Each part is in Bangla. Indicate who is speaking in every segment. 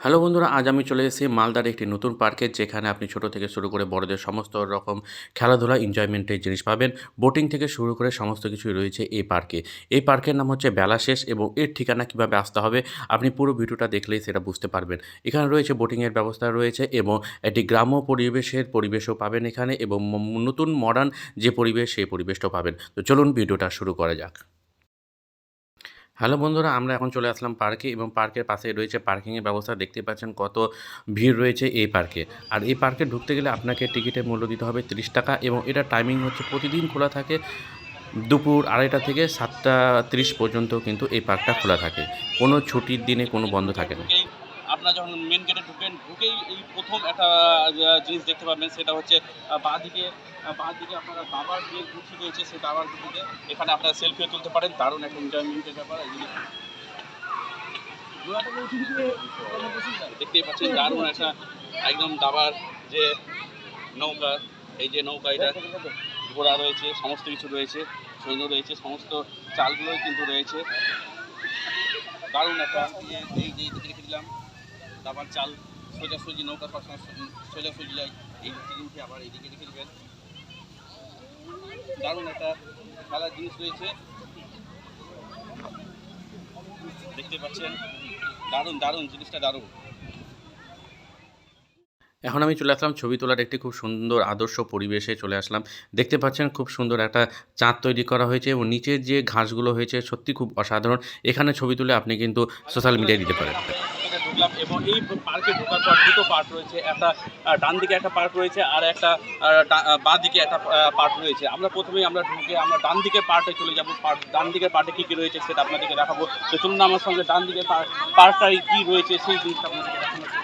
Speaker 1: হ্যালো বন্ধুরা, আজ আমি চলে এসেছি মালদার একটি নতুন পার্কে, যেখানে আপনি ছোট থেকে শুরু করে বড়দের সমস্ত রকম খেলাধুলা এনজয়মেন্টের জিনিস পাবেন। বোটিং থেকে শুরু করে সমস্ত কিছুই রয়েছে এই পার্কে। এই পার্কের নাম হচ্ছে বেলা শেষ এবং এর ঠিকানা কীভাবে আসতে হবে, আপনি পুরো ভিডিওটা দেখলেই সেটা বুঝতে পারবেন। এখানে রয়েছে বোটিংয়ের ব্যবস্থা রয়েছে এবং একটি গ্রাম্য পরিবেশের পরিবেশও পাবেন এখানে এবং নতুন মডার্ন যে পরিবেশ, সেই পরিবেশটাও পাবেন। তো চলুন ভিডিওটা শুরু করা যাক। হ্যালো বন্ধুরা, আমরা এখন চলে আসলাম পার্কে এবং পার্কের পাশে রয়েছে পার্কিংয়ের ব্যবস্থা। দেখতে পাচ্ছেন কত ভিড় রয়েছে এই পার্কে। আর এই পার্কে ঢুকতে গেলে আপনাকে টিকিটের মূল্য দিতে হবে তিরিশ টাকা এবং এটা টাইমিং হচ্ছে প্রতিদিন খোলা থাকে দুপুর আড়াইটা থেকে সাতটা তিরিশ পর্যন্ত কিন্তু এই পার্কটা খোলা থাকে। কোনো ছুটির দিনে কোনো বন্ধ থাকে না।
Speaker 2: আপনারা যখন মেন গেটে ঢুকেন ঢুকেই এই প্রথম একটা জিনিস দেখতে পাবেন সেটা হচ্ছে আহ, বাঁ দিকে আহ, বাঁ দিকে আপনারা দাবার যে গুছি রয়েছে সেই দাবার গুছিতে এখানে আপনারা সেলফিও তুলতে পারেন দারুণ একটা এনজয়মেন্টের ব্যাপার যে দেখতেই পাচ্ছেন দারুণ একটা একদম দাবার যে নৌকা এই যে নৌকা এটা ঘোড়া রয়েছে সমস্ত কিছু রয়েছে সৈন্য রয়েছে সমস্ত চালগুলোই কিন্তু রয়েছে। দারুণ একটা দিলাম তারপর চাল সোজাসুজি নৌকা সবসময় সোজাসুজি যায়। এই দিকে উঠে আবার এইদিকে রেখে দেবেন। দারুণ একটা খেলার জিনিস রয়েছে। দেখতে পাচ্ছেন? দারুণ দারুণ, জিনিসটা দারুণ।
Speaker 1: এখন আমি চলে আসলাম ছবি তোলার একটি খুব সুন্দর আদর্শ পরিবেশে চলে আসলাম। দেখতে পাচ্ছেন খুব সুন্দর একটা চাঁদ তৈরি করা হয়েছে এবং নিচের যে ঘাসগুলো হয়েছে সত্যি খুব অসাধারণ। এখানে ছবি তুলে আপনি কিন্তু সোশ্যাল মিডিয়ায় দিতে পারেন।
Speaker 2: ঢুকলাম এবং এই পার্কে ঢোকার পর দুটো পার্ক রয়েছে। একটা ডান দিকে একটা পার্ক রয়েছে আর একটা বা দিকে একটা পার্ক রয়েছে। আমরা প্রথমেই আমরা ঢুকে আমরা ডান দিকের পার্টে চলে যাব। পার্ক ডান দিকের পার্টে কী কী রয়েছে সেটা আপনাদেরকে দেখাবো। তো চলুন আমার সঙ্গে ডান দিকের পার্কটায় কী রয়েছে সেই জিনিসটা আপনাদেরকে দেখানোর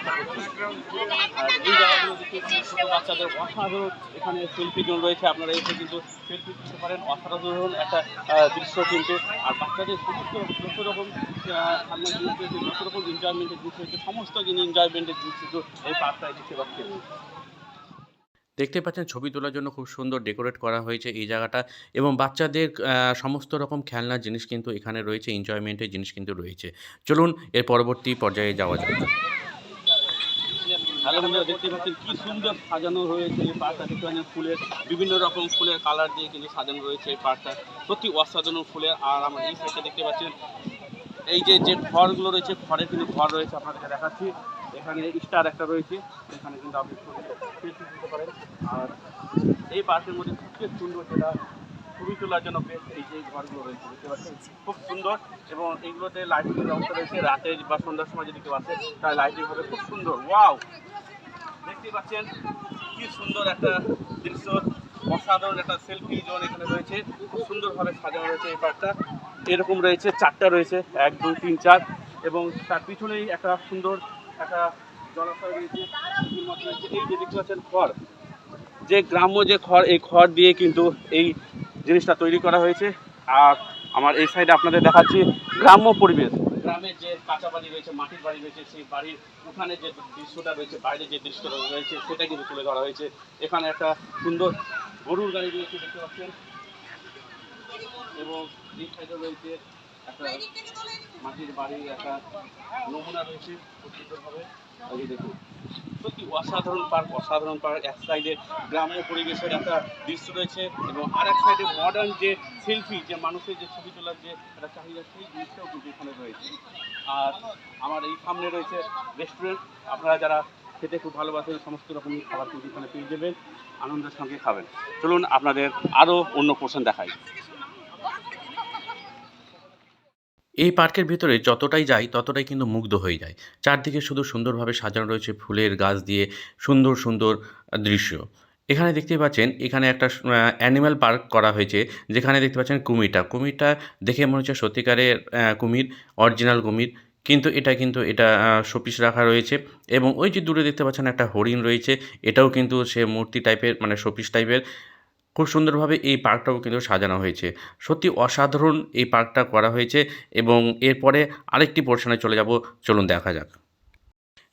Speaker 2: বাচ্চাদের অসাধারণ এখানে জোন রয়েছে আপনারা এসে কিন্তু সেলফি তুলতে পারেন অসাধারণ একটা দৃশ্য কিন্তু আর বাচ্চাদের সমস্ত যত রকম যত রকম এনজয়মেন্টের জিনিস রয়েছে সমস্ত জিনিস এনজয়মেন্টের কিন্তু এই পার্কটায় দেখতে পাচ্ছেন
Speaker 1: দেখতে পাচ্ছেন ছবি তোলার জন্য খুব সুন্দর ডেকোরেট করা হয়েছে এই জায়গাটা এবং বাচ্চাদের সমস্ত রকম খেলনার জিনিস কিন্তু এখানে রয়েছে এনজয়মেন্টের জিনিস কিন্তু রয়েছে। চলুন, এর পরবর্তী পর্যায়ে যাওয়া যাক।
Speaker 2: বন্ধুরা দেখতে পাচ্ছেন কি সুন্দর সাজানো রয়েছে এই পার্কটা দেখতে পাচ্ছেন ফুলের বিভিন্ন রকম ফুলের কালার দিয়ে কিন্তু সাজানো রয়েছে এই পার্কটা সত্যি অসাধারণ ফুলের। আর আমরা এই সাইডে দেখতে পাচ্ছেন এই যে যে ঘরগুলো রয়েছে, ঘরের কিন্তু ঘর রয়েছে আপনাদেরকে দেখাচ্ছি। এখানে স্টার একটা রয়েছে, এখানে কিন্তু আপনি পারেন। আর এই পার্কের মধ্যে সবচেয়ে সুন্দর যেটা ছবি তোলার জন্য বেস্ট এই যে ঘরগুলো রয়েছে দেখতে পাচ্ছেন খুব সুন্দর এবং এইগুলোতে লাইটিংয়ের ব্যবস্থা রয়েছে, রাতে বা সন্ধ্যার সময় যদি কেউ আসে তাহলে লাইটিং হবে খুব সুন্দর। ওয়াও দেখতে পাচ্ছেন কি সুন্দর একটা দৃশ্য, অসাধারণ একটা সেলফি জোন এখানে রয়েছে। খুব সুন্দরভাবে সাজানো রয়েছে এই পার্কটা এরকম রয়েছে, চারটা রয়েছে, এক, দুই, তিন, চার এবং তার পিছনেই একটা সুন্দর একটা জলাশয় রয়েছে। এই যে দেখতে পাচ্ছেন খড়, যে গ্রাম্য যে খড়, এই খড় দিয়ে কিন্তু এই জিনিসটা তৈরি করা হয়েছে। আর আমার এই সাইডে আপনাদের দেখাচ্ছি গ্রাম্য পরিবেশ। গ্রামের যে কাঁচা বাড়ি রয়েছে, মাটির বাড়ি রয়েছে, সেই বাড়ির ওখানে যে দৃশ্যটা রয়েছে, বাইরে যে দৃশ্যটা রয়েছে, সেটা কিন্তু তুলে ধরা হয়েছে। এখানে একটা সুন্দর গরুর গাড়ি রয়েছে দেখতে পাচ্ছেন। এবং এই সাইডে রয়েছে একটা মাটির বাড়ি একটা নমুনা রয়েছে খুব সুন্দরভাবে দেখুন। সত্যি অসাধারণ পার্ক অসাধারণ পার্ক। এক সাইডে গ্রাম্য পরিবেশের একটা দৃশ্য রয়েছে এবং আর এক সাইডে মডার্ন যে সেলফি যে মানুষের যে ছবি তোলার যে একটা চাহিদা, সেই জিনিসটাও কিন্তু এখানে রয়েছে। আর আমার এই সামনে রয়েছে রেস্টুরেন্ট আপনারা যারা খেতে খুব ভালোবাসেন, সমস্ত রকম খাবার কিন্তু এখানে পেয়ে যাবেন। আনন্দের সঙ্গে খাবেন। চলুন আপনাদের আরও অন্য পোর্শন দেখাই।
Speaker 1: এই পার্কের ভিতরে যতটাই যাই, ততটাই কিন্তু মুগ্ধ হয়ে যায় চারদিকে শুধু সুন্দরভাবে সাজানো রয়েছে ফুলের গাছ দিয়ে সুন্দর সুন্দর দৃশ্য। এখানে দেখতে পাচ্ছেন, এখানে একটা অ্যানিম্যাল পার্ক করা হয়েছে, যেখানে দেখতে পাচ্ছেন কুমিরটা। কুমিরটা দেখে মনে হচ্ছে সত্যিকারের কুমির, অরিজিনাল কুমির। কিন্তু এটা কিন্তু, এটা শোপিস রাখা রয়েছে এবং ওই যে দূরে দেখতে পাচ্ছেন একটা হরিণ রয়েছে, এটাও কিন্তু সে মূর্তি টাইপের মানে শোপিস টাইপের খুব সুন্দরভাবে এই পার্কটাও কিন্তু সাজানো হয়েছে। সত্যি অসাধারণ এই পার্কটা করা হয়েছে এবং এরপরে আরেকটি পোর্শনে চলে যাব। চলুন দেখা যাক।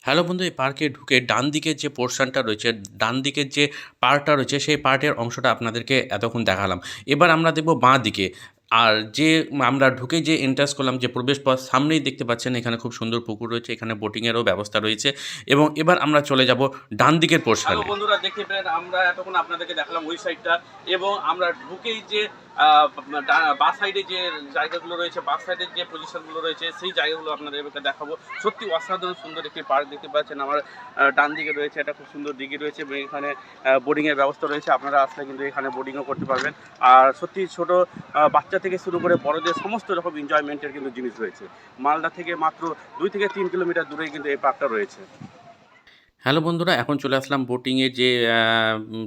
Speaker 1: হ্যালো বন্ধু, এই পার্কে ঢুকে ডান দিকের যে পোর্শনটা রয়েছে, ডান দিকের যে পার্টটা রয়েছে, সেই পার্টের অংশটা আপনাদেরকে এতক্ষণ দেখালাম। এবার আমরা দেখব বাঁ দিকে। আর যে আমরা ঢুকে যে এন্ট্রান্স করলাম যে প্রবেশ পথ সামনেই দেখতে পাচ্ছেন এখানে খুব সুন্দর পুকুর রয়েছে এখানে বোটিংয়েরও ব্যবস্থা রয়েছে এবং এবার আমরা চলে যাব ডান দিকের পোর্শনে
Speaker 2: বন্ধুরা দেখতে পেলেন আমরা এতক্ষণ আপনাদেরকে দেখালাম ওই সাইডটা এবং আমরা ঢুকেই যে বাঁ সাইডে যে জায়গাগুলো রয়েছে, বাঁ সাইডের যে পজিশনগুলো রয়েছে, সেই জায়গাগুলো আপনাদেরকে দেখাবো। সত্যি অসাধারণ সুন্দর একটি পার্ক দেখতে পাচ্ছেন। আমার ডান দিকে রয়েছে, একটা খুব সুন্দর দিঘি রয়েছে, এবং এখানে বোর্ডিংয়ের ব্যবস্থা রয়েছে। আপনারা আসলে কিন্তু এখানে বোর্ডিংও করতে পারবেন। আর সত্যি ছোট বাচ্চা থেকে শুরু করে বড়দের সমস্ত রকম এনজয়মেন্টের কিন্তু জিনিস রয়েছে। মালদা থেকে মাত্র দুই থেকে তিন কিলোমিটার দূরেই কিন্তু এই পার্কটা রয়েছে।
Speaker 1: হ্যালো বন্ধুরা, এখন চলে আসলাম বোটিংয়ে যে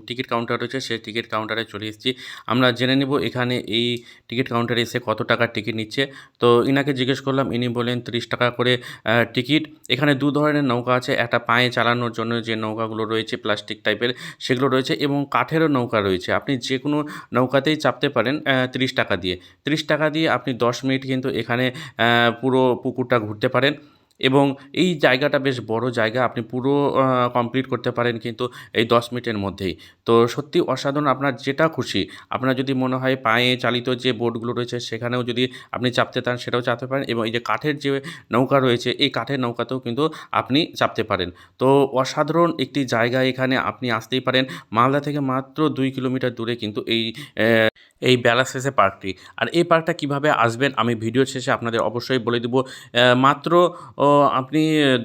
Speaker 1: টিকিট কাউন্টার রয়েছে, সেই টিকিট কাউন্টারে চলে এসেছি। আমরা জেনে নেব এখানে এই টিকিট কাউন্টারে এসে কত টাকার টিকিট নিচ্ছে। তো ইনাকে জিজ্ঞেস করলাম, ইনি বলেন তিরিশ টাকা করে টিকিট এখানে দু ধরনের নৌকা আছে, একটা পায়ে চালানোর জন্য যে নৌকাগুলো রয়েছে প্লাস্টিক টাইপের সেগুলো রয়েছে এবং কাঠেরও নৌকা রয়েছে। আপনি যে কোনো নৌকাতেই চাপতে পারেন তিরিশ টাকা দিয়ে। তিরিশ টাকা দিয়ে আপনি দশ মিনিট কিন্তু এখানে পুরো পুকুরটা ঘুরতে পারেন। এবং এই জায়গাটা বেশ বড় জায়গা, আপনি পুরো কমপ্লিট করতে পারেন কিন্তু এই দশ মিনিটের মধ্যেই। তো সত্যি অসাধারণ, আপনার যেটা খুশি, আপনার যদি মনে হয় পায়ে চালিত যে বোটগুলো রয়েছে, সেখানেও যদি আপনি চাপতে চান, সেটাও চাপতে পারেন এবং এই যে কাঠের যে নৌকা রয়েছে, এই কাঠের নৌকাতেও কিন্তু আপনি চাপতে পারেন। তো অসাধারণ একটি জায়গা এখানে আপনি আসতেই পারেন। মালদা থেকে মাত্র দুই কিলোমিটার দূরে কিন্তু এই এই বেলা শেষে পার্কটি। আর এই পার্কটা কীভাবে আসবেন আমি ভিডিও শেষে আপনাদের অবশ্যই বলে দেবো। মাত্র আপনি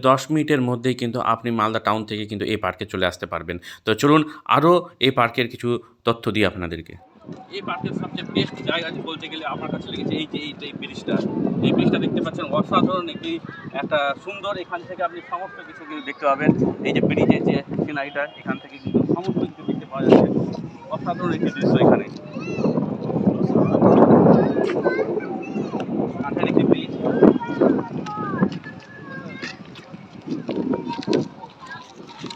Speaker 1: দশ মিনিটের মধ্যেই কিন্তু আপনি মালদা টাউন থেকে কিন্তু এই পার্কে চলে আসতে পারবেন। তো চলুন আরও এই পার্কের কিছু তথ্য দিই আপনাদেরকে।
Speaker 2: এই পার্কের সবচেয়ে বেস্ট জায়গা বলতে গেলে আমার কাছে লেগেছে এই যে এই যে এই ব্রিজটা। এই ব্রিজটা দেখতে পাচ্ছেন অসাধারণ একটি, একটা সুন্দর, এখান থেকে আপনি সমস্ত কিছু কিন্তু দেখতে পাবেন। এই যে ব্রিজের যে সিনারিটা এখান থেকে কিন্তু সমস্ত কিছু দেখতে পাওয়া যাচ্ছে। অসাধারণ একটি দৃশ্য এখানে কাঠের একটি ব্রিজ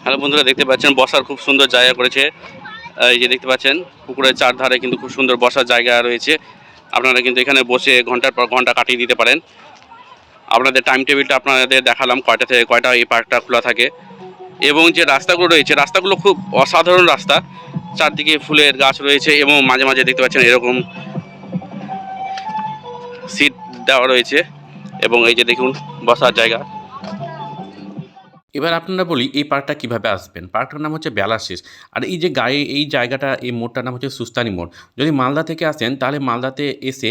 Speaker 2: হ্যালো বন্ধুরা, দেখতে পাচ্ছেন বসার খুব সুন্দর জায়গা করেছে। এই যে দেখতে পাচ্ছেন, পুকুরের চারধারে কিন্তু খুব সুন্দর বসার জায়গা রয়েছে। আপনারা কিন্তু এখানে বসে ঘণ্টার পর ঘণ্টা কাটিয়ে দিতে পারেন। আপনাদের টাইম টেবিলটা আপনাদের দেখালাম, কয়টা থেকে কয়টা এই পার্কটা খোলা থাকে। এবং যে রাস্তাগুলো রয়েছে, রাস্তাগুলো খুব অসাধারণ রাস্তা। চারদিকে ফুলের গাছ রয়েছে এবং মাঝে মাঝে দেখতে পাচ্ছেন এরকম সিট দেওয়া রয়েছে। এবং এই যে দেখুন, বসার জায়গা।
Speaker 1: এবার আপনারা বলি, এই পার্কটা কীভাবে আসবেন? পার্কটার নাম হচ্ছে বেলাশিস। আর এই যে গায়ে, এই জায়গাটা, এই মোড়টার নাম হচ্ছে সুস্তানি মোড়। যদি মালদা থেকে আসেন, তাহলে মালদাতে এসে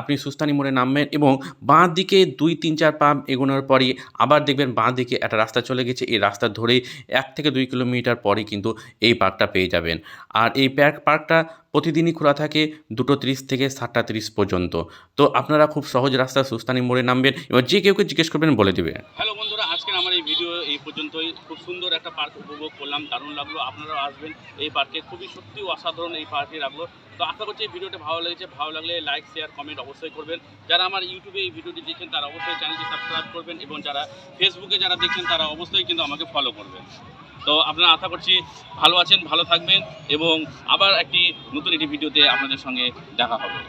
Speaker 1: আপনি সুস্তানি মোড়ে নামবেন এবং বাঁ দিকে দুই, তিন, চার পা এগোনোর পরই আবার দেখবেন বাঁ দিকে একটা রাস্তা চলে গেছে। এই রাস্তা ধরেই এক থেকে দুই কিলোমিটার পরই কিন্তু এই পার্কটা পেয়ে যাবেন। আর এই পার্ক পার্কটা প্রতিদিনই খোলা থাকে দুটো তিরিশ থেকে সাতটা তিরিশ পর্যন্ত। তো আপনারা খুব সহজ রাস্তা সুস্তানি মোড়ে নামবেন এবং যে কেউকে জিজ্ঞেস করবেন বলে দেবে।
Speaker 2: হ্যালো বন্ধুরা আজকের আমার এই ভিডিও এই পর্যন্তই খুব সুন্দর একটা পার্ক উপভোগ করলাম, দারুণ লাগল। আপনারাও আসবেন এই পার্কে, খুবই সত্যি অসাধারণ এই পার্কে লাগল। তো আশা করছি এই ভিডিওটা ভালো লেগেছে, ভালো লাগলে লাইক শেয়ার কমেন্ট অবশ্যই করবেন। যারা আমার ইউটিউবে এই ভিডিওটি দেখছেন তারা অবশ্যই চ্যানেলটি সাবস্ক্রাইব করবেন এবং যারা ফেসবুকে যারা দেখছেন তারা অবশ্যই কিন্তু আমাকে ফলো করবেন। তো আপনারা আশা করছি ভালো আছেন, ভালো থাকবেন এবং আবার একটি নতুন একটি ভিডিওতে আপনাদের সঙ্গে দেখা হবে।